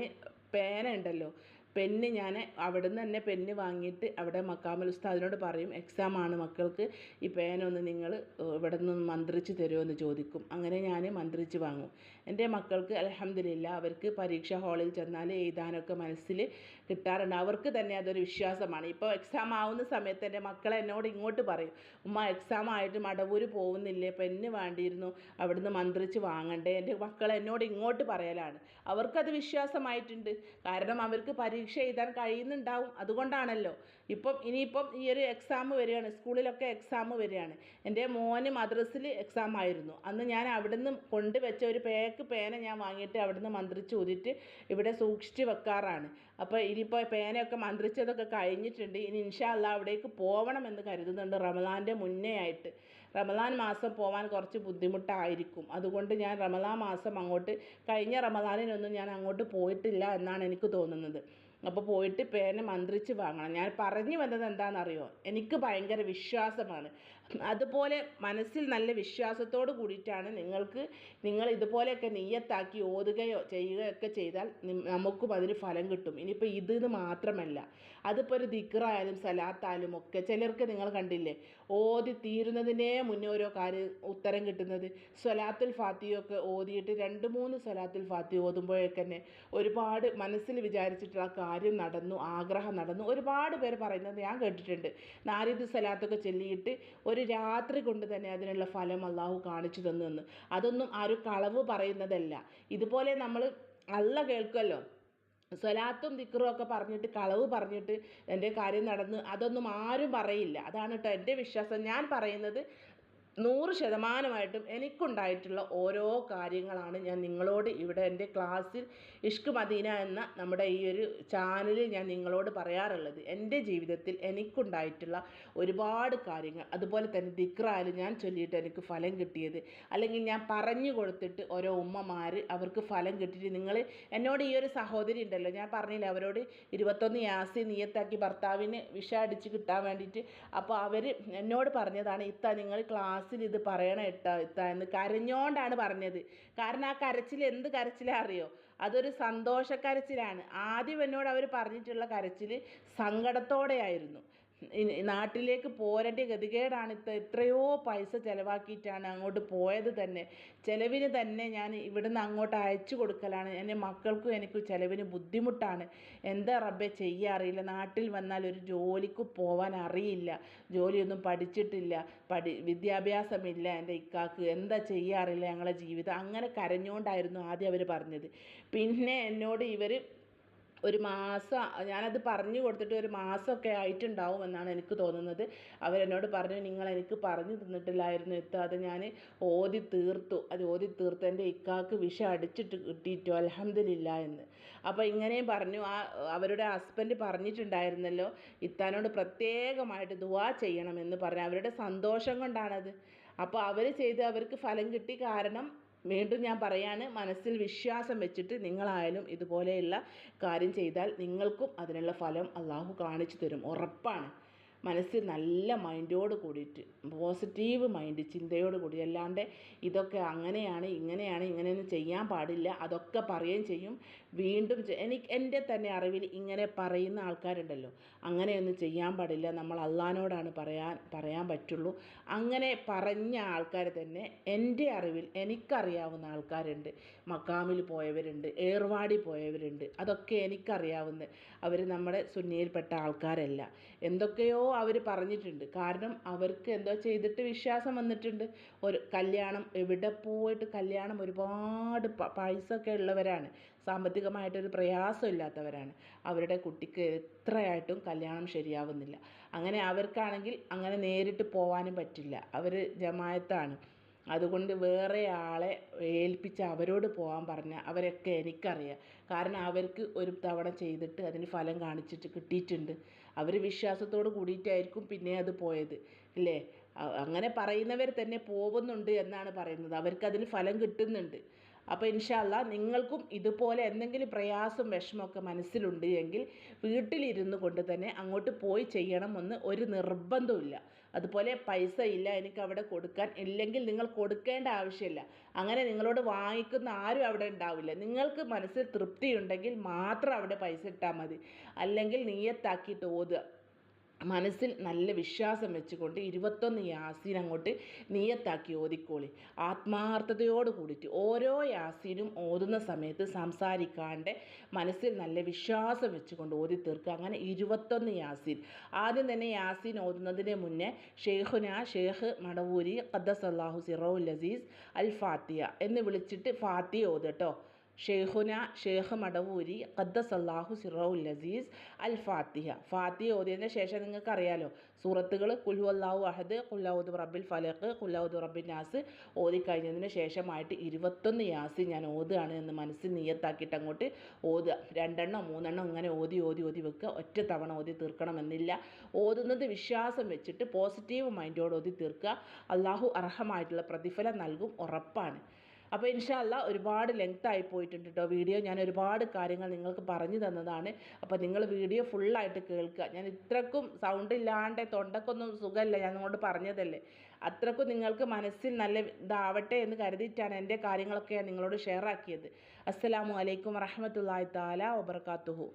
പേന ഉണ്ടല്ലോ. പെന്ന് ഞാൻ അവിടെ നിന്ന് തന്നെ പെന്ന് വാങ്ങിയിട്ട് അവിടെ മക്കാമൽ ഉസ്താദിനോട് പറയും എക്സാം ആണ് മക്കൾക്ക്. ഈ പേന ഒന്ന് നിങ്ങൾ ഇവിടെ നിന്ന് മന്ത്രിച്ച് തരുമോ എന്ന് ചോദിക്കും. അങ്ങനെ ഞാൻ മന്ത്രിച്ച് വാങ്ങും. എന്റെ മക്കൾക്ക് അലഹമില്ല അവർക്ക് പരീക്ഷാ ഹാളിൽ ചെന്നാൽ എഴുതാനൊക്കെ മനസ്സിൽ കിട്ടാറുണ്ട്. അവർക്ക് തന്നെ അതൊരു വിശ്വാസമാണ്. ഇപ്പോൾ എക്സാം ആവുന്ന സമയത്ത് എന്റെ മക്കളെ എന്നോട് ഇങ്ങോട്ട് പറയും ഉമ്മ എക്സാം ആയിട്ട് മടവൂര് പോകുന്നില്ലേ? പെന്ന് വേണ്ടിയിരുന്നു അവിടുന്ന് മന്ത്രിച്ച് വാങ്ങണ്ടേ? എന്റെ മക്കൾ എന്നോട് ഇങ്ങോട്ട് പറയലാണ്. അവർക്കത് വിശ്വാസമായിട്ടുണ്ട്. കാരണം അവർക്ക് പരീക്ഷ എഴുതാൻ കഴിയുന്നുണ്ടാവും. അതുകൊണ്ടാണല്ലോ. ഇപ്പം ഇനിയിപ്പം ഈ ഒരു എക്സാം വരികയാണ്. സ്കൂളിലൊക്കെ എക്സാം വരികയാണ്. എന്റെ മോന് മദ്രസിൽ എക്സാം ആയിരുന്നു. അന്ന് ഞാൻ അവിടുന്ന് കൊണ്ടുവച്ച ഒരു പേക്ക് പേന ഞാൻ വാങ്ങിയിട്ട് അവിടുന്ന് മന്ത്രിച്ച് ഊതിയിട്ട് ഇവിടെ സൂക്ഷിച്ച് വെക്കാറാണ്. അപ്പോൾ ഇനിയിപ്പോൾ പേനയൊക്കെ മന്ത്രിച്ചതൊക്കെ കഴിഞ്ഞിട്ടുണ്ട്. ഇനി ഇൻഷാ അള്ളാ അവിടേക്ക് പോകണമെന്ന് കരുതുന്നുണ്ട് റമദാന്റെ മുന്നേ ആയിട്ട് റമദാൻ മാസം പോകാൻ കുറച്ച് ബുദ്ധിമുട്ടായിരിക്കും. അതുകൊണ്ട് ഞാൻ റമദാൻ മാസം അങ്ങോട്ട് കഴിഞ്ഞ റമദാനിനൊന്നും ഞാൻ അങ്ങോട്ട് പോയിട്ടില്ല എന്നാണ് എനിക്ക് തോന്നുന്നത്. അപ്പോൾ പോയിട്ട് പേന മന്ത്രിച്ച് വാങ്ങണം. ഞാൻ പറഞ്ഞു വന്നത് എന്താണെന്നറിയോ? എനിക്ക് ഭയങ്കര വിശ്വാസമാണ്. അതുപോലെ മനസ്സിൽ നല്ല വിശ്വാസത്തോട് കൂടിയിട്ടാണ് നിങ്ങൾക്ക് നിങ്ങൾ ഇതുപോലെയൊക്കെ നെയ്യത്താക്കി ഓതുകയോ ചെയ്യുകയൊക്കെ ചെയ്താൽ നമുക്കും അതിന് ഫലം കിട്ടും. ഇനിയിപ്പോൾ ഇതെന്ന് മാത്രമല്ല അതിപ്പോൾ ഒരു ദിക്റായാലും സലാത്തായാലും ഒക്കെ ചിലർക്ക് നിങ്ങൾ കണ്ടില്ലേ ഓതി തീരുന്നതിനേ മുന്നേ ഓരോ കാര്യം ഉത്തരം കിട്ടുന്നത്. സ്വലാത്തുൽ ഫാത്തിയൊക്കെ ഓതിയിട്ട് രണ്ട് മൂന്ന് സ്വലാത്തുൽ ഫാത്തി ഓതുമ്പോഴേക്ക് തന്നെ ഒരുപാട് മനസ്സിൽ വിചാരിച്ചിട്ടുള്ള കാര്യം നടന്നു ആഗ്രഹം നടന്നു. ഒരുപാട് പേര് പറയുന്നത് ഞാൻ കേട്ടിട്ടുണ്ട്. നാരിദ് സ്വലാത്തൊക്കെ ചൊല്ലിയിട്ട് ഒരു രാത്രി കൊണ്ട് തന്നെ അതിനുള്ള ഫലം അള്ളാഹു കാണിച്ചു തന്നു എന്ന്. അതൊന്നും ആരും കളവ് പറയുന്നതല്ല. ഇതുപോലെ നമ്മൾ അള്ള കേൾക്കുമല്ലോ സ്വലാത്തും ദിക്റും ഒക്കെ പറഞ്ഞിട്ട് കളവ് പറഞ്ഞിട്ട് എന്റെ കാര്യം നടന്ന് അതൊന്നും ആരും പറയില്ല. അതാണ് കേട്ടോ എന്റെ വിശ്വാസം. ഞാൻ പറയുന്നത് നൂറ് ശതമാനമായിട്ടും എനിക്കുണ്ടായിട്ടുള്ള ഓരോ കാര്യങ്ങളാണ് ഞാൻ നിങ്ങളോട് ഇവിടെ എന്റെ ക്ലാസ്സിൽ ഇഷ്ക് മദീന എന്ന നമ്മുടെ ഈ ഒരു ചാനലിൽ ഞാൻ നിങ്ങളോട് പറയാറുള്ളത്. എന്റെ ജീവിതത്തിൽ എനിക്കുണ്ടായിട്ടുള്ള ഒരുപാട് കാര്യങ്ങൾ. അതുപോലെ തന്നെ ദിക്റായാലും ഞാൻ ചൊല്ലിയിട്ട് എനിക്ക് ഫലം കിട്ടിയത്. അല്ലെങ്കിൽ ഞാൻ പറഞ്ഞു കൊടുത്തിട്ട് ഓരോ ഉമ്മമാർ അവർക്ക് ഫലം കിട്ടിയിട്ട് നിങ്ങൾ എന്നോട് ഈ ഒരു സഹോദരി ഉണ്ടല്ലോ ഞാൻ പറഞ്ഞില്ല അവരോട് ഇരുപത്തൊന്ന് യാസി നിയത്താക്കി ഭർത്താവിന് വിഷ അടിച്ച് കിട്ടാൻ വേണ്ടിയിട്ട്. അപ്പോൾ അവർ എന്നോട് പറഞ്ഞതാണ് ഇത്ത നിങ്ങൾ ക്ലാസ്സിൽ ഇത് പറയണം ഇട്ട ഇത്ത എന്ന് കരഞ്ഞോണ്ടാണ് പറഞ്ഞത്. കാരണം ആ കരച്ചിൽ എന്ത് കരച്ചിലാ അറിയോ? അതൊരു സന്തോഷക്കരച്ചിലാണ്. ആദ്യം എന്നോട് അവർ പറഞ്ഞിട്ടുള്ള കരച്ചിൽ സങ്കടത്തോടെയായിരുന്നു. നാട്ടിലേക്ക് പോരേണ്ട ഗതികേടാണ് ഇത്ര എത്രയോ പൈസ ചിലവാക്കിയിട്ടാണ് അങ്ങോട്ട് പോയത് തന്നെ. ചിലവിന് തന്നെ ഞാൻ ഇവിടുന്ന് അങ്ങോട്ട് അയച്ചു കൊടുക്കലാണ്. എന്റെ മക്കൾക്കും എനിക്കും ചിലവിന് ബുദ്ധിമുട്ടാണ്. എന്താ റബ്ബെ ചെയ്യാൻ അറിയില്ല. നാട്ടിൽ വന്നാൽ ഒരു ജോലിക്ക് പോവാൻ അറിയില്ല. ജോലിയൊന്നും പഠിച്ചിട്ടില്ല. പഠി വിദ്യാഭ്യാസമില്ല എന്റെ ഇക്കാക്ക്. എന്താ ചെയ്യാൻ അറിയില്ല ഞങ്ങളെ ജീവിതം. അങ്ങനെ കരഞ്ഞുകൊണ്ടായിരുന്നു ആദ്യം അവർ പറഞ്ഞത്. പിന്നെ എന്നോട് ഇവർ ഒരു മാസം ഞാനത് പറഞ്ഞു കൊടുത്തിട്ട് ഒരു മാസമൊക്കെ ആയിട്ടുണ്ടാവും എന്നാണ് എനിക്ക് തോന്നുന്നത്. അവരെന്നോട് പറഞ്ഞു നിങ്ങൾ എനിക്ക് പറഞ്ഞു തന്നിട്ടില്ലായിരുന്നു എത്ത. അത് ഞാൻ ഓതി തീർത്തു. അത് ഓതി തീർത്ത് എന്റെ ഇക്കാക്ക് വിഷം അടിച്ചിട്ട് കിട്ടിയിട്ടു അലഹമില്ല എന്ന്. അപ്പോൾ ഇങ്ങനെയും പറഞ്ഞു. ആ അവരുടെ ഹസ്ബൻഡ് പറഞ്ഞിട്ടുണ്ടായിരുന്നല്ലോ ഇത്താനോട് പ്രത്യേകമായിട്ട് ദുവാ ചെയ്യണമെന്ന് പറഞ്ഞു. അവരുടെ സന്തോഷം കൊണ്ടാണത്. അപ്പോൾ അവർ ചെയ്ത് അവർക്ക് ഫലം കിട്ടി കാരണം വീണ്ടും ഞാൻ പറയാണ് മനസ്സിൽ വിശ്വാസം വെച്ചിട്ട് നിങ്ങളായാലും ഇതുപോലെയുള്ള കാര്യം ചെയ്താൽ നിങ്ങൾക്കും അതിനുള്ള ഫലം അള്ളാഹു കാണിച്ചു തരും. ഉറപ്പാണ്. മനസ്സിൽ നല്ല മൈൻഡോട് കൂടിയിട്ട് പോസിറ്റീവ് മൈൻഡ് ചിന്തയോട് കൂടി. അല്ലാണ്ട് ഇതൊക്കെ അങ്ങനെയാണ് ഇങ്ങനെയാണ് ഇങ്ങനെയൊന്നും ചെയ്യാൻ പാടില്ല. അതൊക്കെ പറയുകയും ചെയ്യും. വീണ്ടും എനിക്ക് എന്റെ തന്നെ അറിവിൽ ഇങ്ങനെ പറയുന്ന ആൾക്കാരുണ്ടല്ലോ. അങ്ങനെയൊന്നും ചെയ്യാൻ പാടില്ല. നമ്മൾ അള്ളഹാനോടാണ് പറയാൻ പറയാൻ പറ്റുള്ളൂ. അങ്ങനെ പറഞ്ഞ ആൾക്കാർ തന്നെ എന്റെ അറിവിൽ എനിക്കറിയാവുന്ന ആൾക്കാരുണ്ട്. മക്കാമിൽ പോയവരുണ്ട് ഏർവാടി പോയവരുണ്ട്. അതൊക്കെ എനിക്കറിയാവുന്ന അവർ നമ്മുടെ സുന്നിയിൽപ്പെട്ട ആൾക്കാരല്ല. എന്തൊക്കെയോ അവർ പറഞ്ഞിട്ടുണ്ട്. കാരണം അവർക്ക് എന്തോ ചെയ്തിട്ട് വിശ്വാസം വന്നിട്ടുണ്ട്. ഒരു കല്യാണം എവിടെ പോയിട്ട് കല്യാണം ഒരുപാട് പൈസ ഒക്കെ ഉള്ളവരാണ്. സാമ്പത്തികമായിട്ടൊരു പ്രയാസം ഇല്ലാത്തവരാണ്. അവരുടെ കുട്ടിക്ക് എത്രയായിട്ടും കല്യാണം ശരിയാവുന്നില്ല. അങ്ങനെ അവർക്കാണെങ്കിൽ അങ്ങനെ നേരിട്ട് പോകാനും പറ്റില്ല. അവർ ജമായത്താണ്. അതുകൊണ്ട് വേറെ ആളെ ഏൽപ്പിച്ച് അവരോട് പോകാൻ പറഞ്ഞാൽ അവരൊക്കെ എനിക്കറിയാം. കാരണം അവർക്ക് ഒരു തവണ ചെയ്തിട്ട് അതിന് ഫലം കാണിച്ചിട്ട് കിട്ടിയിട്ടുണ്ട്. അവർ വിശ്വാസത്തോട് കൂടിയിട്ടായിരിക്കും പിന്നെ അത് പോയത് അല്ലേ അങ്ങനെ പറയുന്നവർ തന്നെ പോകുന്നുണ്ട് എന്നാണ് പറയുന്നത്. അവർക്ക് അതിന് ഫലം കിട്ടുന്നുണ്ട്. അപ്പോൾ ഇൻഷാല്ല നിങ്ങൾക്കും ഇതുപോലെ എന്തെങ്കിലും പ്രയാസം വിഷമമൊക്കെ മനസ്സിലുണ്ട് എങ്കിൽ വീട്ടിലിരുന്നു കൊണ്ട് തന്നെ അങ്ങോട്ട് പോയി ചെയ്യണമെന്ന് ഒരു നിർബന്ധമില്ല അതുപോലെ പൈസ ഇല്ല എനിക്ക് അവിടെ കൊടുക്കാൻ ഇല്ലെങ്കിൽ നിങ്ങൾ കൊടുക്കേണ്ട ആവശ്യമില്ല. അങ്ങനെ നിങ്ങളോട് വാങ്ങിക്കുന്ന ആരും അവിടെ ഉണ്ടാവില്ല. നിങ്ങൾക്ക് മനസ്സിൽ തൃപ്തിയുണ്ടെങ്കിൽ മാത്രം അവിടെ പൈസ ഇട്ടാൽ മതി. അല്ലെങ്കിൽ നീയത്താക്കിയിട്ട് ഓതുക. മനസ്സിൽ നല്ല വിശ്വാസം വെച്ചുകൊണ്ട് ഇരുപത്തൊന്ന് യാസീൻ അങ്ങോട്ട് നിയത്താക്കി ഓതിക്കോളി. ആത്മാർത്ഥതയോട് കൂടിയിട്ട് ഓരോ യാസീനും ഓതുന്ന സമയത്ത് സംസാരിക്കാണ്ട് മനസ്സിൽ നല്ല വിശ്വാസം വെച്ചുകൊണ്ട് ഓതി തീർക്കുക. അങ്ങനെ ഇരുപത്തൊന്ന് യാസീൻ. ആദ്യം തന്നെ യാസീൻ ഓതുന്നതിന് മുന്നേ ഷെയ്ഖുന ഷെയ്ഖ് മടവൂരി ഖദ്ദസ് അള്ളാഹു സിറോൽ അസീസ് അൽ ഫാത്തിയ എന്ന് വിളിച്ചിട്ട് ഫാത്തിയ ഓതുട്ടോ ഷെയ്ഖുന ഷെയ്ഖ് മടവൂരി ഖദ്ദസല്ലാഹു സിറൗൽ അസീസ് അൽ ഫാത്തിഹ. ഫാത്തിഹ ഓതിയതിന് ശേഷം നിങ്ങൾക്ക് അറിയാലോ സൂറത്തുകൾ കുൽഹു അള്ളാഹു അഹദ് കുല്ലൗദ് റബ്ബിൽ ഫലഖ് കുല്ലൗദ് റബ്ബിൻ നാസ് ഓതി കഴിഞ്ഞതിന് ശേഷമായിട്ട് ഇരുപത്തൊന്ന് യാസി ഞാൻ ഓതുകയാണ് എന്ന് മനസ്സിൽ നിയത്താക്കിയിട്ട് അങ്ങോട്ട് ഓതുക. രണ്ടെണ്ണം മൂന്നെണ്ണം ഇങ്ങനെ ഓതി ഓതി ഓതി വെക്കുക. ഒറ്റ തവണ ഓതി തീർക്കണമെന്നില്ല. ഓതുന്നത് വിശ്വാസം വെച്ചിട്ട് പോസിറ്റീവ് മൈൻഡോട് ഓതി തീർക്കുക. അള്ളാഹു അർഹമായിട്ടുള്ള പ്രതിഫലം നൽകും ഉറപ്പാണ്. അപ്പോൾ ഇൻഷാല്ല ഒരുപാട് ലെങ്ത് ആയി പോയിട്ടുണ്ട് കേട്ടോ വീഡിയോ ഞാൻ ഒരുപാട് കാര്യങ്ങൾ നിങ്ങൾക്ക് പറഞ്ഞു തന്നതാണ്. അപ്പോൾ നിങ്ങൾ വീഡിയോ ഫുള്ളായിട്ട് കേൾക്കുക. ഞാൻ ഇത്രക്കും സൗണ്ട് ഇല്ലാണ്ട് തൊണ്ടക്കൊന്നും സുഖമല്ല ഞാൻ നിങ്ങളോട് പറഞ്ഞതല്ലേ. അത്രക്കും നിങ്ങൾക്ക് മനസ്സിൽ നല്ല ഇതാവട്ടെ എന്ന് കരുതിയിട്ടാണ് എന്റെ കാര്യങ്ങളൊക്കെ ഞാൻ നിങ്ങളോട് ഷെയർ ആക്കിയത്. അസ്സലാമു അലൈക്കും വറഹമത്തല്ലാ താല വബർക്കാത്തുഹു